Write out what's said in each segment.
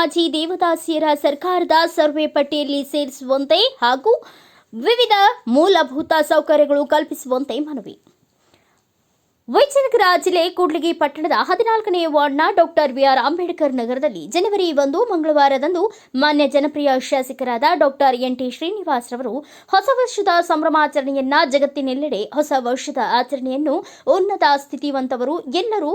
ಮಾಜಿ ದೇವದಾಸಿಯರ ಸರ್ಕಾರದ ಸರ್ವೆ ಪಟ್ಟಿಯಲ್ಲಿ ಸೇರಿಸುವಂತೆ ಹಾಗೂ ವಿವಿಧ ಮೂಲಭೂತ ಸೌಕರ್ಯಗಳು ಕಲ್ಪಿಸುವಂತೆ ಮನವಿ. ವಿಜಯನಗರ ಜಿಲ್ಲೆ ಕೂಡ್ಲಿಗಿ ಪಟ್ಟಣದ ಹದಿನಾಲ್ಕನೇ ವಾರ್ಡ್ನ ಡಾಕ್ಟರ್ ಬಿಆರ್ ಅಂಬೇಡ್ಕರ್ ನಗರದಲ್ಲಿ ಜನವರಿ ಒಂದು, ಮಂಗಳವಾರದಂದು ಮಾನ್ಯ ಜನಪ್ರಿಯ ಶಾಸಕರಾದ ಡಾಕ್ಟರ್ ಎನ್ ಟಿ ಶ್ರೀನಿವಾಸ್ ರವರು ಹೊಸ ವರ್ಷದ ಸಂಭ್ರಮಾಚರಣೆಯನ್ನ ಜಗತ್ತಿನೆಲ್ಲೆಡೆ ಹೊಸ ವರ್ಷದ ಆಚರಣೆಯನ್ನು ಉನ್ನತ ಸ್ಥಿತಿವಂತವರು ಎಲ್ಲರೂ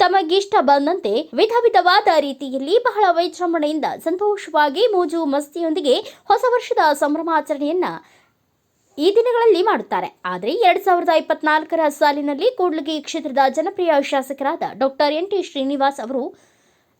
ತಮಗಿಷ್ಟ ಬಂದಂತೆ ವಿಧ ವಿಧವಾದ ರೀತಿಯಲ್ಲಿ ಬಹಳ ವೈಜೃಂಭಣೆಯಿಂದ ಸಂತೋಷವಾಗಿ ಮೋಜು ಮಸ್ತಿಯೊಂದಿಗೆ ಹೊಸ ವರ್ಷದ ಸಂಭ್ರಮಾಚರಣೆಯನ್ನ ಈ ದಿನಗಳಲ್ಲಿ ಮಾಡುತ್ತಾರೆ. ಆದರೆ ಎರಡ್ ಸಾವಿರದ ಇಪ್ಪತ್ನಾಲ್ಕರ ಸಾಲಿನಲ್ಲಿ ಕೂಡ್ಲಿಗಿ ಕ್ಷೇತ್ರದ ಜನಪ್ರಿಯ ಶಾಸಕರಾದ ಡಾಕ್ಟರ್ ಎನ್ ಟಿ ಶ್ರೀನಿವಾಸ್ ಅವರು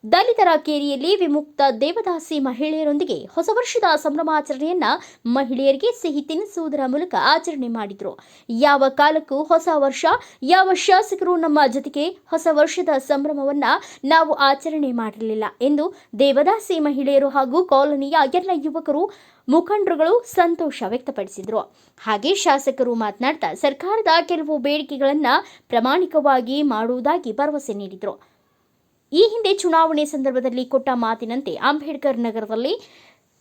ದಲಿತರ ಕೇರಿಯಲ್ಲಿ ವಿಮುಕ್ತ ದೇವದಾಸಿ ಮಹಿಳೆಯರೊಂದಿಗೆ ಹೊಸ ವರ್ಷದ ಸಂಭ್ರಮಾಚರಣೆಯನ್ನ ಮಹಿಳೆಯರಿಗೆ ಸಿಹಿ ತಿನ್ನಿಸುವುದರ ಮೂಲಕ ಆಚರಣೆ ಮಾಡಿದ್ರು. ಯಾವ ಕಾಲಕ್ಕೂ ಹೊಸ ವರ್ಷ, ಯಾವ ಶಾಸಕರು ನಮ್ಮ ಜೊತೆಗೆ ಹೊಸ ವರ್ಷದ ಸಂಭ್ರಮವನ್ನ ನಾವು ಆಚರಣೆ ಮಾಡಿರಲಿಲ್ಲ ಎಂದು ದೇವದಾಸಿ ಮಹಿಳೆಯರು ಹಾಗೂ ಕಾಲೋನಿಯ ಎಲ್ಲ ಯುವಕರು, ಮುಖಂಡರುಗಳು ಸಂತೋಷ ವ್ಯಕ್ತಪಡಿಸಿದರು. ಹಾಗೆ ಶಾಸಕರು ಮಾತನಾಡ್ತಾ ಸರ್ಕಾರದ ಕೆಲವು ಬೇಡಿಕೆಗಳನ್ನು ಪ್ರಾಮಾಣಿಕವಾಗಿ ಮಾಡುವುದಾಗಿ ಭರವಸೆ ನೀಡಿದರು. ಈ ಹಿಂದೆ ಚುನಾವಣೆ ಸಂದರ್ಭದಲ್ಲಿ ಕೊಟ್ಟ ಮಾತಿನಂತೆ ಅಂಬೇಡ್ಕರ್ ನಗರದಲ್ಲಿ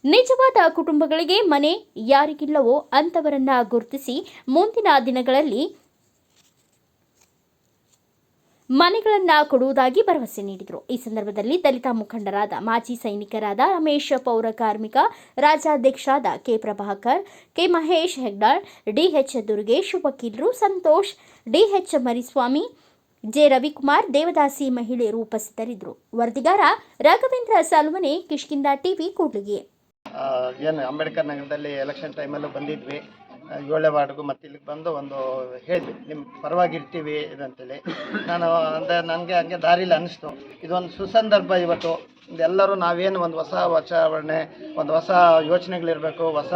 ನಿಜವಾದ ಕುಟುಂಬಗಳಿಗೆ ಮನೆ ಯಾರಿಗಿಲ್ಲವೋ ಅಂತವರನ್ನ ಗುರುತಿಸಿ ಮುಂದಿನ ದಿನಗಳಲ್ಲಿ ಮನೆಗಳನ್ನು ಕೊಡುವುದಾಗಿ ಭರವಸೆ ನೀಡಿದರು. ಈ ಸಂದರ್ಭದಲ್ಲಿ ದಲಿತ ಮುಖಂಡರಾದ ಮಾಜಿ ಸೈನಿಕರಾದ ರಮೇಶ್ ಪೌರ ಕಾರ್ಮಿಕ, ರಾಜ್ಯಾಧ್ಯಕ್ಷರಾದ K Prabhakar, K Mahesh Hegdal DH Durgesh, ವಕೀಲರು ಸಂತೋಷ್ ಡಿಎಚ್ ಮರಿಸ್ವಾಮಿ ಜೆ ರವಿಕುಮಾರ್ ದೇವದಾಸಿ ಮಹಿಳೆಯರು ಉಪಸ್ಥಿತರಿದ್ದರು ವರದಿಗಾರ ರಾಘವೇಂದ್ರ ಸಾಲ್ವನೆ ಕಿಷ್ಕಿಂದ ಟಿವಿ, ಕೂಡ್ಲಿಗೆ. ಏನು ಅಂಬೇಡ್ಕರ್ ನಗರದಲ್ಲಿ ಎಲೆಕ್ಷನ್ ಟೈಮಲ್ಲೂ ಬಂದಿದ್ವಿ. ಏಳೇ ವಾರ್ಡ್ಗೂ ಮತ್ತೆ ಇಲ್ಲಿಗೆ ಬಂದು ಒಂದು ಹೇಳಿದ್ವಿ. ನಿಮ್ಮ ಪರವಾಗಿರ್ತೀವಿ ಇದಂತೇಳಿ. ನಾನು ಅಂದರೆ ನನಗೆ ಹಂಗೆ ದಾರಿಲಿ ಅನ್ನಿಸ್ತು. ಇದೊಂದು ಸುಸಂದರ್ಭ ಇವತ್ತು. ಎಲ್ಲರೂ ನಾವೇನು ಒಂದು ಹೊಸ ವಾತಾವರಣೆ ಒಂದು ಹೊಸ ಯೋಚನೆಗಳಿರಬೇಕು, ಹೊಸ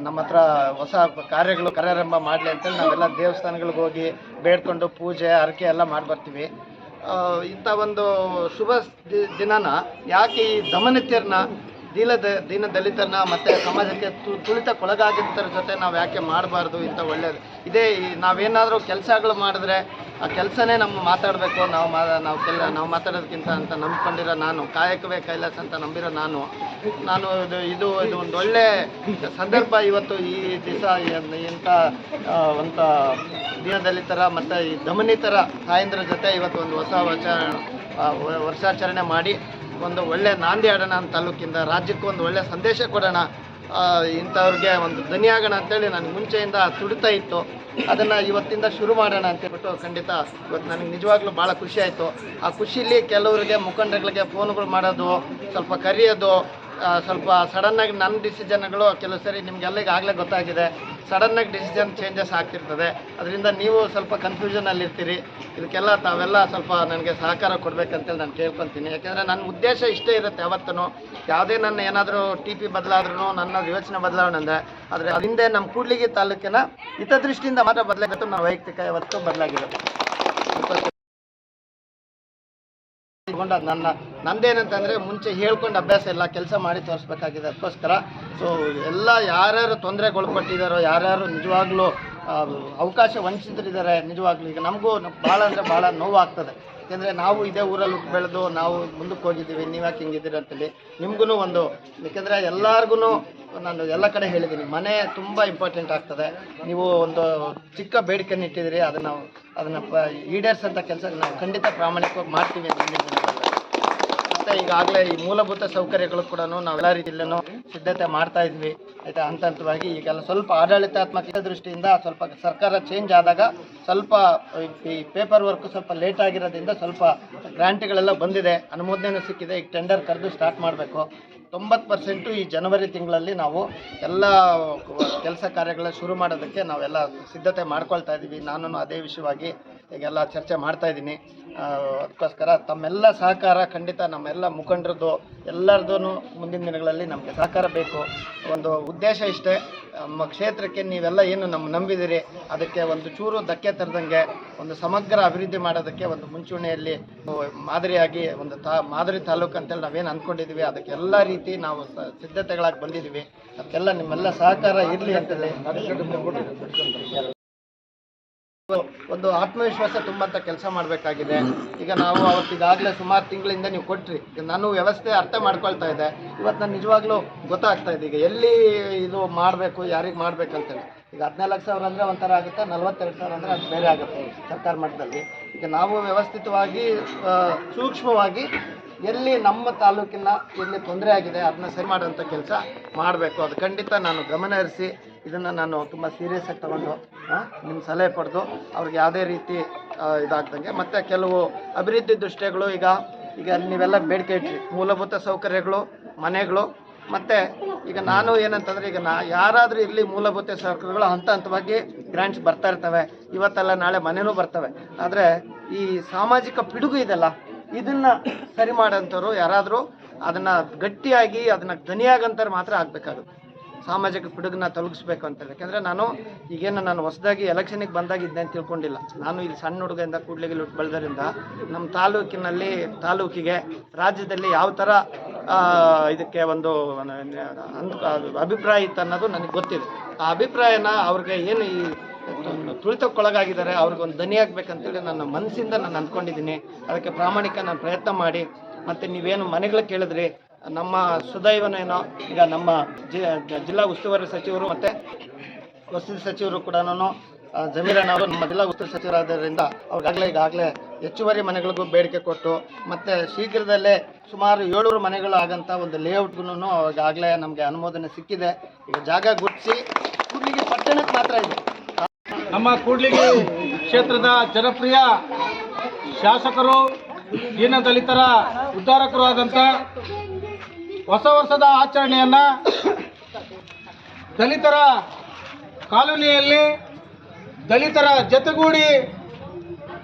ನಮ್ಮ ಹತ್ರ ಹೊಸ ಕಾರ್ಯಗಳು ಕಾರ್ಯಾರಂಭ ಮಾಡಲಿ ಅಂತೇಳಿ ನಾವೆಲ್ಲ ದೇವಸ್ಥಾನಗಳಿಗೆ ಹೋಗಿ ಬೇಡ್ಕೊಂಡು ಪೂಜೆ ಹರಕೆ ಎಲ್ಲ ಮಾಡಿ ಬರ್ತೀವಿ ಇಂಥ ಒಂದು ಶುಭ ದಿನನ ಯಾಕೆ ಈ ದಮನಿತ್ಯರನ್ನ ದೀನ ದಿನ ದಲಿತರನ್ನ ಮತ್ತೆ ಸಮಾಜಕ್ಕೆ ತು- ತುಳಿತಕ್ಕೊಳಗಾಗಿದ್ದರ ಜೊತೆ ನಾವು ಯಾಕೆ ಮಾಡಬಾರ್ದು ಇಂಥ ಒಳ್ಳೇದು. ಇದೇ ನಾವೇನಾದರೂ ಕೆಲಸಗಳು ಮಾಡಿದ್ರೆ ಆ ಕೆಲಸನೇ ನಮ್ಮ ಮಾತಾಡಬೇಕು, ನಾವು ಮಾ, ನಾವು ಕೆಲ, ನಾವು ಮಾತಾಡೋದಕ್ಕಿಂತ ಅಂತ ನಂಬ್ಕೊಂಡಿರೋ ನಾನು, ಕಾಯಕವೇ ಕೈಲಾಸ ಅಂತ ನಂಬಿರೋ ನಾನು ನಾನು ಇದು ಇದು ಇದು ಒಂದು ಒಳ್ಳೆ ಸಂದರ್ಭ ಇವತ್ತು ಈ ದಿವಸ ಇಂಥ ಅಂತ ದೀನದಲಿತರ ಮತ್ತು ಈ ದಮನಿತರ ತಾಯಂದ್ರ ಜೊತೆ ಇವತ್ತು ಒಂದು ಹೊಸ ವರ್ಷ ವರ್ಷಾಚರಣೆ ಮಾಡಿ ಒಂದು ಒಳ್ಳೆ ನಾಂದಿ ಆಡೋಣ ಅಂತ ತಾಲೂಕಿಂದ, ರಾಜ್ಯಕ್ಕೂ ಒಂದು ಒಳ್ಳೆ ಸಂದೇಶ ಕೊಡೋಣ ಇಂಥವ್ರಿಗೆ ಒಂದು ಧ್ವನಿ ಆಗೋಣ ಅಂತೇಳಿ ನನಗೆ ಮುಂಚೆಯಿಂದ ತುಡಿತಾ ಇತ್ತು. ಅದನ್ನು ಇವತ್ತಿಂದ ಶುರು ಮಾಡೋಣ ಅಂತ ಹೇಳ್ಬಿಟ್ಟು ಖಂಡಿತ ಇವತ್ತು ನನಗೆ ನಿಜವಾಗ್ಲೂ ಭಾಳ ಖುಷಿ ಆಯಿತು. ಆ ಖುಷಿಲಿ ಕೆಲವರಿಗೆ ಮುಖಂಡಗಳಿಗೆ ಫೋನ್ಗಳು ಮಾಡೋದು, ಸ್ವಲ್ಪ ಕರೆಯೋದು ಸ್ವಲ್ಪ ಸಡನ್ನಾಗಿ ನನ್ನ ಡಿಸಿಷನ್ಗಳು ಕೆಲವು ಸರಿ ನಿಮಗೆಲ್ಲ ಆಗಲೇ ಗೊತ್ತಾಗಿದೆ. ಸಡನ್ನಾಗಿ ಡಿಸಿಷನ್ ಚೇಂಜಸ್ ಆಗ್ತಿರ್ತದೆ. ಅದರಿಂದ ನೀವು ಸ್ವಲ್ಪ ಕನ್ಫ್ಯೂಷನಲ್ಲಿ ಇರ್ತೀರಿ. ಇದಕ್ಕೆಲ್ಲ ತಾವೆಲ್ಲ ಸ್ವಲ್ಪ ನನಗೆ ಸಹಕಾರ ಕೊಡಬೇಕಂತೇಳಿ ನಾನು ಕೇಳ್ಕೊತೀನಿ. ಯಾಕೆಂದರೆ ನನ್ನ ಉದ್ದೇಶ ಇಷ್ಟೇ ಇರುತ್ತೆ ಯಾವತ್ತೂ ಯಾವುದೇ ನನ್ನ ಏನಾದರೂ ಟಿ ಪಿ ಬದಲಾದ್ರೂ ನನ್ನ ಯೋಚನೆ ಬದಲಾವಣೆ ಅಂದರೆ, ಆದರೆ ಅದರಿಂದ ನಮ್ಮ ಕೂಡ್ಲಿಗಿ ತಾಲೂಕಿನ ಹಿತದೃಷ್ಟಿಯಿಂದ ಮಾತ್ರ ಬದಲಾಗುತ್ತೆ ನಾನು ವೈಯಕ್ತಿಕ ಯಾವತ್ತೂ ಬದಲಾಗಿರೋದು ಅದು ನನ್ನ ನಂದೇನಂತಂದರೆ ಮುಂಚೆ ಹೇಳ್ಕೊಂಡು ಅಭ್ಯಾಸ ಎಲ್ಲ ಕೆಲಸ ಮಾಡಿ ತೋರಿಸ್ಬೇಕಾಗಿದೆ ಅದಕ್ಕೋಸ್ಕರ. ಸೊ ಎಲ್ಲ ಯಾರ್ಯಾರು ತೊಂದರೆಗೊಳಪಟ್ಟಿದ್ದಾರೋ ಯಾರ್ಯಾರು ನಿಜವಾಗ್ಲೂ ಅವಕಾಶ ವಂಚಿತರಿದ್ದಾರೆ ನಿಜವಾಗ್ಲೂ, ಈಗ ನಮಗೂ ಭಾಳ ಅಂದರೆ ಭಾಳ ನೋವಾಗ್ತದೆ. ಯಾಕೆಂದರೆ ನಾವು ಇದೇ ಊರಲ್ಲಿ ಬೆಳೆದು ನಾವು ಮುಂದಕ್ಕೆ ಹೋಗಿದ್ದೀವಿ, ನೀವು ಯಾಕೆ ಹಿಂಗಿದ್ದೀರಿ ಅಂತೇಳಿ. ನಿಮ್ಗೂ ಒಂದು, ಯಾಕಂದ್ರೆ ಎಲ್ಲರಿಗೂ ನಾನು ಎಲ್ಲ ಕಡೆ ಹೇಳಿದ್ದೀನಿ, ಮನೆ ತುಂಬ ಇಂಪಾರ್ಟೆಂಟ್ ಆಗ್ತದೆ. ನೀವು ಒಂದು ಚಿಕ್ಕ ಬೇಡಿಕೆನ ಇಟ್ಟಿದ್ದೀರಿ ಅದನ್ನು ಅದನ್ನು ಈಡೇರಿಸೋಂಥ ಕೆಲಸ ನಾವು ಖಂಡಿತ ಪ್ರಾಮಾಣಿಕವಾಗಿ ಮಾಡ್ತೀವಿ ಅಂತ ಈಗಾಗಲೇ ಈ ಮೂಲಭೂತ ಸೌಕರ್ಯಗಳು ಕೂಡ ನಾವೆಲ್ಲ ರೀತಿಯಲ್ಲೂ ಸಿದ್ಧತೆ ಮಾಡ್ತಾ ಇದ್ವಿ. ಆಯ್ತಾ? ಹಂತ ಹಂತವಾಗಿ ಈಗೆಲ್ಲ ಸ್ವಲ್ಪ ಆಡಳಿತಾತ್ಮಕ ದೃಷ್ಟಿಯಿಂದ ಸ್ವಲ್ಪ ಸರ್ಕಾರ ಚೇಂಜ್ ಆದಾಗ ಸ್ವಲ್ಪ ಈ ಪೇಪರ್ ವರ್ಕ್ ಸ್ವಲ್ಪ ಲೇಟ್ ಆಗಿರೋದ್ರಿಂದ ಸ್ವಲ್ಪ ಗ್ರಾಂಟ್ಗಳೆಲ್ಲ ಬಂದಿದೆ. ಅನುಮೋದನೆ ಸಿಕ್ಕಿದೆ. ಈಗ ಟೆಂಡರ್ ಕರೆದು ಸ್ಟಾರ್ಟ್ ಮಾಡಬೇಕು. ತೊಂಬತ್ತು ಪರ್ಸೆಂಟು ಈ ಜನವರಿ ತಿಂಗಳಲ್ಲಿ ನಾವು ಎಲ್ಲ ಕೆಲಸ ಕಾರ್ಯಗಳ ಶುರು ಮಾಡೋದಕ್ಕೆ ನಾವೆಲ್ಲ ಸಿದ್ಧತೆ ಮಾಡ್ಕೊಳ್ತಾ ಇದ್ದೀವಿ. ನಾನು ಅದೇ ವಿಷಯವಾಗಿ ಈಗೆಲ್ಲ ಚರ್ಚೆ ಮಾಡ್ತಾ ಇದ್ದೀನಿ. ಅದಕ್ಕೋಸ್ಕರ ತಮ್ಮೆಲ್ಲ ಸಹಕಾರ ಖಂಡಿತ ನಮ್ಮೆಲ್ಲ ಮುಖಂಡರದ್ದು ಎಲ್ಲರದ್ದು ಮುಂದಿನ ದಿನಗಳಲ್ಲಿ ನಮಗೆ ಸಹಕಾರ ಬೇಕು. ಒಂದು ಉದ್ದೇಶ ಇಷ್ಟೇ, ನಮ್ಮ ಕ್ಷೇತ್ರಕ್ಕೆ ನೀವೆಲ್ಲ ಏನು ನಮ್ಮ ನಂಬಿದಿರಿ, ಅದಕ್ಕೆ ಒಂದು ಚೂರು ಧಕ್ಕೆ ತರದಂಗೆ, ಒಂದು ಸಮಗ್ರ ಅಭಿವೃದ್ಧಿ ಮಾಡೋದಕ್ಕೆ ಒಂದು ಮುಂಚೂಣಿಯಲ್ಲಿ ಮಾದರಿಯಾಗಿ ಒಂದು ತಾ, ಮಾದರಿ ತಾಲೂಕು ಅಂತೇಳಿ ನಾವೇನು ಅಂದ್ಕೊಂಡಿದ್ದೀವಿ ಅದಕ್ಕೆ ಎಲ್ಲ ರೀತಿ ನಾವು ಸಿದ್ಧತೆಗಳಾಗಿ ಬಂದಿದ್ದೀವಿ ಅದಕ್ಕೆಲ್ಲ ನಿಮ್ಮೆಲ್ಲ ಸಹಕಾರ ಇರಲಿ ಅಂತೇಳಿ. ಒಂದು ಆತ್ಮವಿಶ್ವಾಸ ತುಂಬಂತ ಕೆಲಸ ಮಾಡಬೇಕಾಗಿದೆ. ಈಗ ನಾವು ಅವತ್ತಿಗಾಗಲೇ ಸುಮಾರು ತಿಂಗಳಿಂದ ನೀವು ಕೊಟ್ರಿ. ನಾನು ವ್ಯವಸ್ಥೆ ಅರ್ಥ ಮಾಡ್ಕೊಳ್ತಾ ಇದ್ದೆ. ಇವತ್ತು ನಾನು ನಿಜವಾಗ್ಲೂ ಗೊತ್ತಾಗ್ತಾ ಇದೆ. ಈಗ ಎಲ್ಲಿ ಇದು ಮಾಡಬೇಕು, ಯಾರಿಗೆ ಮಾಡ್ಬೇಕಂತೇಳಿ. ಈಗ ಹದಿನಾಲ್ಕು ಸಾವಿರ ಅಂದರೆ ಒಂಥರ ಆಗುತ್ತೆ, ನಲ್ವತ್ತೆರಡು ಸಾವಿರ ಅಂದರೆ ಅದು ಬೇರೆ ಆಗುತ್ತೆ ಸರ್ಕಾರ ಮಟ್ಟದಲ್ಲಿ. ಈಗ ನಾವು ವ್ಯವಸ್ಥಿತವಾಗಿ ಸೂಕ್ಷ್ಮವಾಗಿ ಎಲ್ಲಿ ನಮ್ಮ ತಾಲೂಕಿನ ಎಲ್ಲಿ ತೊಂದರೆ ಆಗಿದೆ, ಅದನ್ನ ಸರಿ ಮಾಡುವಂಥ ಕೆಲಸ ಮಾಡಬೇಕು. ಅದು ಖಂಡಿತ ನಾನು ಗಮನ ಹರಿಸಿ ಇದನ್ನು ನಾನು ತುಂಬ ಸೀರಿಯಸ್ ಆಗಿ ತಗೊಂಡು ನಿಮ್ಮ ಸಲಹೆ ಪಡೆದು ಅವ್ರಿಗೆ ಯಾವುದೇ ರೀತಿ ಇದಾಗ್ದಂಗೆ. ಮತ್ತು ಕೆಲವು ಅಭಿವೃದ್ಧಿ ದೃಷ್ಟಿಗಳು ಈಗ ಈಗ ನೀವೆಲ್ಲ ಬೇಡಿಕೆ ಇಟ್ರಿ. ಮೂಲಭೂತ ಸೌಕರ್ಯಗಳು, ಮನೆಗಳು, ಮತ್ತು ಈಗ ನಾನು ಏನಂತಂದರೆ ಈಗ ನಾ, ಯಾರಾದರೂ ಇರಲಿ ಮೂಲಭೂತ ಸೌಕರ್ಯಗಳು ಹಂತ ಹಂತವಾಗಿ ಗ್ರ್ಯಾಂಟ್ಸ್ ಬರ್ತಾ ಇರ್ತವೆ. ಇವತ್ತಲ್ಲ, ನಾಳೆ ಮನೆಯೂ ಬರ್ತವೆ. ಆದರೆ ಈ ಸಾಮಾಜಿಕ ಪಿಡುಗು ಇದೆಲ್ಲ, ಇದನ್ನು ಸರಿ ಮಾಡೋಂಥವ್ರು ಯಾರಾದರೂ ಅದನ್ನು ಗಟ್ಟಿಯಾಗಿ, ಅದನ್ನು ಧ್ವನಿಯಾಗಂತಾರೆ ಮಾತ್ರ ಆಗಬೇಕಾಗುತ್ತೆ. ಸಾಮಾಜಿಕ ಪಿಡುಗನ್ನ ತೊಲಗಿಸ್ಬೇಕು ಅಂತ ಯಾಕಂದರೆ ನಾನು ಈಗೇನು ನಾನು ಹೊಸದಾಗಿ ಎಲೆಕ್ಷನಿಗೆ ಬಂದಾಗ ಇದನ್ನೇನು ತಿಳ್ಕೊಂಡಿಲ್ಲ. ನಾನು ಇಲ್ಲಿ ಸಣ್ಣ ಹುಡುಗರಿಂದ ಕೂಡ್ಲಿಗೆ ಲುಟ್ ಬೆಳೆದ್ರಿಂದ ನಮ್ಮ ತಾಲೂಕಿನಲ್ಲಿ, ತಾಲೂಕಿಗೆ, ರಾಜ್ಯದಲ್ಲಿ ಯಾವ ಥರ ಇದಕ್ಕೆ ಒಂದು ಅಭಿಪ್ರಾಯ ಇತ್ತು ಅನ್ನೋದು ನನಗೆ ಗೊತ್ತಿದೆ ಆ ಅಭಿಪ್ರಾಯನ ಅವ್ರಿಗೆ ಏನು ಈ ತುಳಿತಕ್ಕೊಳಗಾಗಿದ್ದಾರೆ, ಅವ್ರಿಗೊಂದು ದನಿ ಆಗ್ಬೇಕಂತೇಳಿ ನನ್ನ ಮನಸ್ಸಿಂದ ನಾನು ಅಂದ್ಕೊಂಡಿದ್ದೀನಿ. ಅದಕ್ಕೆ ಪ್ರಾಮಾಣಿಕ ನಾನು ಪ್ರಯತ್ನ ಮಾಡಿ, ಮತ್ತು ನೀವೇನು ಮನೆಗಳು ಕೇಳಿದ್ರಿ ನಮ್ಮ ಸುದೈವನೇನೋ ಈಗ ನಮ್ಮ ಜಿಲ್ಲಾ ಉಸ್ತುವಾರಿ ಸಚಿವರು ಮತ್ತು ವಸತಿ ಸಚಿವರು ಕೂಡ ಜಮೀರಣ್ಣ ಅವರು ನಮ್ಮ ಜಿಲ್ಲಾ ಉಸ್ತುವಾರಿ ಸಚಿವರಾದ್ದರಿಂದ ಅವ್ರಿಗಾಗಲೇ ಈಗಾಗಲೇ ಹೆಚ್ಚುವರಿ ಮನೆಗಳಿಗೂ ಬೇಡಿಕೆ ಕೊಟ್ಟು ಮತ್ತು ಶೀಘ್ರದಲ್ಲೇ ಸುಮಾರು ಏಳ್ನೂರು ಮನೆಗಳು ಆಗಂತ ಒಂದು ಲೇಔಟ್ಗೂ ಈಗಾಗಲೇ ನಮಗೆ ಅನುಮೋದನೆ ಸಿಕ್ಕಿದೆ. ಈಗ ಜಾಗ ಗುರ್ತಿಸಿ ಕೂಡ್ಲಿಗಿ ಪಟ್ಟಣಕ್ಕೆ ಮಾತ್ರ ಇದೆ. ನಮ್ಮ ಕೂಡ್ಲಿಗಿ ಕ್ಷೇತ್ರದ ಜನಪ್ರಿಯ ಶಾಸಕರು ದೀನ ದಲಿತರ ಉದ್ಧಾರಕರು ಆದಂಥ ಹೊಸ ವರ್ಷದ ಆಚರಣೆಯನ್ನ ದಲಿತರ ಕಾಲೋನಿಯಲ್ಲಿ ದಲಿತರ ಜತೆಗೂಡಿ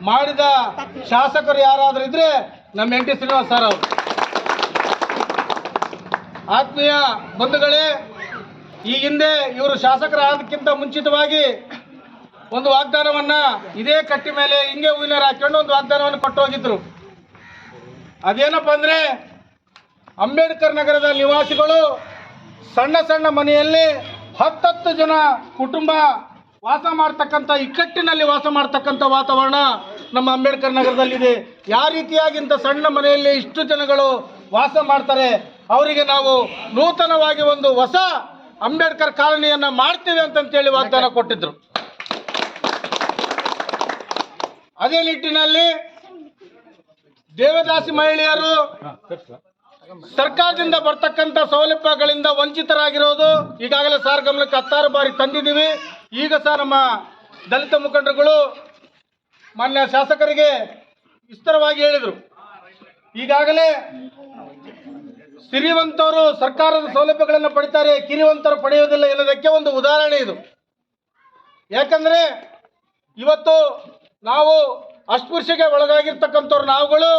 ಮಾಡಿದ ಶಾಸಕರು ಯಾರಾದರೂ ಇದ್ರೆ ನಮ್ಮ ಎನ್ ಟಿ ಶ್ರೀನಿವಾಸ್ ಸರ್ ಅವರು. ಆತ್ಮೀಯ ಬಂಧುಗಳೇ, ಈ ಹಿಂದೆ ಇವರು ಶಾಸಕರಾದಕ್ಕಿಂತ ಮುಂಚಿತವಾಗಿ ಒಂದು ವಾಗ್ದಾನವನ್ನ ಇದೇ ಕಟ್ಟಿ ಮೇಲೆ ಹಿಂಗೆ ಹೂವಿನ ಹಾಕೊಂಡು ಒಂದು ವಾಗ್ದಾನವನ್ನು ಕೊಟ್ಟು ಹೋಗಿದ್ರು. ಅದೇನಪ್ಪ ಅಂದ್ರೆ ಅಂಬೇಡ್ಕರ್ ನಗರದ ನಿವಾಸಿಗಳು ಸಣ್ಣ ಸಣ್ಣ ಮನೆಯಲ್ಲಿ ಹತ್ತತ್ತು ಜನ ಕುಟುಂಬ ವಾಸ ಮಾಡ್ತಕ್ಕಂಥ, ಇಕ್ಕಟ್ಟಿನಲ್ಲಿ ವಾಸ ಮಾಡ್ತಕ್ಕಂಥ ವಾತಾವರಣ ನಮ್ಮ ಅಂಬೇಡ್ಕರ್ ನಗರದಲ್ಲಿದೆ. ಯಾವ ರೀತಿಯಾಗಿ ಇಂಥ ಸಣ್ಣ ಮನೆಯಲ್ಲಿ ಇಷ್ಟು ಜನಗಳು ವಾಸ ಮಾಡ್ತಾರೆ? ಅವರಿಗೆ ನಾವು ನೂತನವಾಗಿ ಒಂದು ಹೊಸ ಅಂಬೇಡ್ಕರ್ ಕಾಲನಿಯನ್ನ ಮಾಡ್ತೀವಿ ಅಂತಂತೇಳಿ ವಾಗ್ದಾನ ಕೊಟ್ಟಿದ್ರು. ಅದೇ ನಿಟ್ಟಿನಲ್ಲಿ ದೇವದಾಸಿ ಮಹಿಳೆಯರು ಸರ್ಕಾರದಿಂದ ಬರ್ತಕ್ಕಂಥ ಸೌಲಭ್ಯಗಳಿಂದ ವಂಚಿತರಾಗಿರೋದು ಈಗಾಗಲೇ ಸಾರ್ ಗಮನಕ್ಕೆ ಹತ್ತಾರು ಬಾರಿ ತಂದಿದ್ದೀವಿ. ಈಗ ಸಹ ನಮ್ಮ ದಲಿತ ಮುಖಂಡರುಗಳು ಮಾನ್ಯ ಶಾಸಕರಿಗೆ ವಿಸ್ತಾರವಾಗಿ ಹೇಳಿದರು. ಈಗಾಗಲೇ ಸಿರಿವಂತವರು ಸರ್ಕಾರದ ಸೌಲಭ್ಯಗಳನ್ನು ಪಡಿತಾರೆ, ಕಿರಿವಂತರು ಪಡೆಯುವುದಿಲ್ಲ ಎನ್ನುವುದಕ್ಕೆ ಒಂದು ಉದಾಹರಣೆ ಇದು. ಯಾಕಂದ್ರೆ ಇವತ್ತು ನಾವು ಅಸ್ಪೃಶ್ಯಗೆ ಒಳಗಾಗಿರ್ತಕ್ಕಂಥವ್ರು ನಾವುಗಳು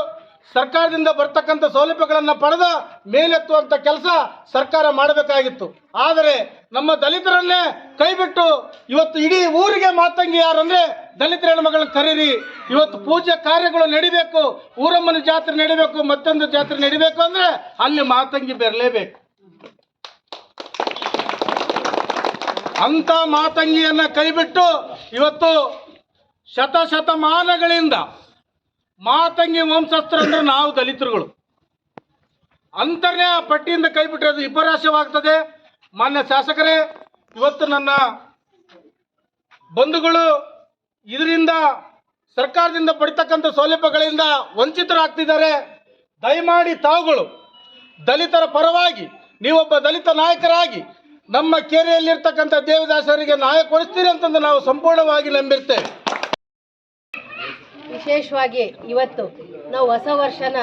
ಸರ್ಕಾರದಿಂದ ಬರ್ತಕ್ಕಂಥ ಸೌಲಭ್ಯಗಳನ್ನು ಪಡೆದ ಮೇಲೆತ್ತುವಂಥ ಕೆಲಸ ಸರ್ಕಾರ ಮಾಡಬೇಕಾಗಿತ್ತು. ಆದರೆ ನಮ್ಮ ದಲಿತರನ್ನೇ ಕೈಬಿಟ್ಟು ಇವತ್ತು ಇಡೀ ಊರಿಗೆ ಮಾತಂಗಿ ಯಾರಂದ್ರೆ, ದಲಿತರ ಹೆಣ್ಮಗಳನ್ನ ಕರೀರಿ, ಇವತ್ತು ಪೂಜೆ ಕಾರ್ಯಗಳು ನಡಿಬೇಕು, ಊರಮ್ಮನ ಜಾತ್ರೆ ನಡಿಬೇಕು, ಮತ್ತೊಂದು ಜಾತ್ರೆ ನಡಿಬೇಕು ಅಂದ್ರೆ ಅಲ್ಲಿ ಮಾತಂಗಿ ಬರಲೇಬೇಕು. ಅಂತ ಮಾತಂಗಿಯನ್ನ ಕೈಬಿಟ್ಟು ಇವತ್ತು ಶತಶತಮಾನಗಳಿಂದ ಮಾತಂಗಿ ವಂಶಸ್ತ್ರ ಅಂದ್ರೆ ನಾವು ದಲಿತರುಗಳು. ಅಂತರ್ನೇ ಆ ಪಟ್ಟಿಯಿಂದ ಕೈ ಬಿಟ್ಟರೆ ಅದು ವಿಪರ್ಯಾಸವಾಗ್ತದೆ ಮಾನ್ಯ ಶಾಸಕರೇ, ಇವತ್ತು ನನ್ನ ಬಂಧುಗಳು ಇದರಿಂದ ಸರ್ಕಾರದಿಂದ ಪಡಿತಕ್ಕಂಥ ಸೌಲಭ್ಯಗಳಿಂದ ವಂಚಿತರಾಗ್ತಿದ್ದಾರೆ. ದಯಮಾಡಿ ತಾವುಗಳು, ದಲಿತರ ಪರವಾಗಿ, ನೀವೊಬ್ಬ ದಲಿತ ನಾಯಕರಾಗಿ ನಮ್ಮ ಕೆರೆಯಲ್ಲಿರ್ತಕ್ಕಂಥ ದೇವದಾಸರಿಗೆ ನಾಯಕ ಕೊಡಿಸ್ತೀರಿ ಅಂತಂದು ನಾವು ಸಂಪೂರ್ಣವಾಗಿ ನಂಬಿರ್ತೇವೆ. ವಿಶೇಷವಾಗಿ ಇವತ್ತು ನಾವು ಹೊಸ ವರ್ಷನ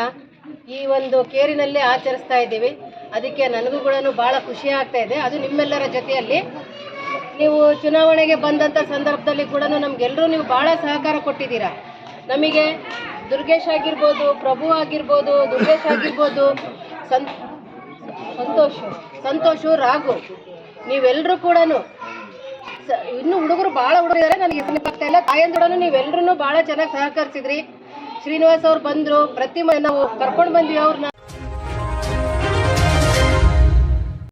ಈ ಒಂದು ಕೇರಿನಲ್ಲೇ ಆಚರಿಸ್ತಾ ಇದ್ದೀವಿ. ಅದಕ್ಕೆ ನನಗೂ ಕೂಡ ಭಾಳ ಖುಷಿ ಆಗ್ತಾ ಇದೆ. ಅದು ನಿಮ್ಮೆಲ್ಲರ ಜೊತೆಯಲ್ಲಿ. ನೀವು ಚುನಾವಣೆಗೆ ಬಂದಂಥ ಸಂದರ್ಭದಲ್ಲಿ ಕೂಡ ನಮಗೆಲ್ಲರೂ ನೀವು ಭಾಳ ಸಹಕಾರ ಕೊಟ್ಟಿದ್ದೀರಾ. ನಮಗೆ ದುರ್ಗೇಶ್ ಆಗಿರ್ಬೋದು, ಪ್ರಭು ಆಗಿರ್ಬೋದು, ದುರ್ಗೇಶ್ ಆಗಿರ್ಬೋದು ಸಂತೋಷ ಸಂತೋಷ, ರಾಘು ನೀವೆಲ್ಲರೂ ಕೂಡ ಇನ್ನು ಹುಡುಗರು ಭಾಳ ಹುಡುಗರಿದ್ದಾರೆ. ನನಗೆ ಹೆಸರು ಆಗ್ತಾ ಇಲ್ಲ. ತಾಯಂದ್ರೊಡನು ನೀವೆಲ್ಲರೂ ಭಾಳ ಚೆನ್ನಾಗಿ ಸಹಕರಿಸಿದ್ರಿ. ಶ್ರೀನಿವಾಸ್ ಅವ್ರು ಬಂದರು. ಪ್ರತಿ ನಾವು ಕರ್ಕೊಂಡು ಬಂದ್ವಿ ಅವ್ರನ್ನ.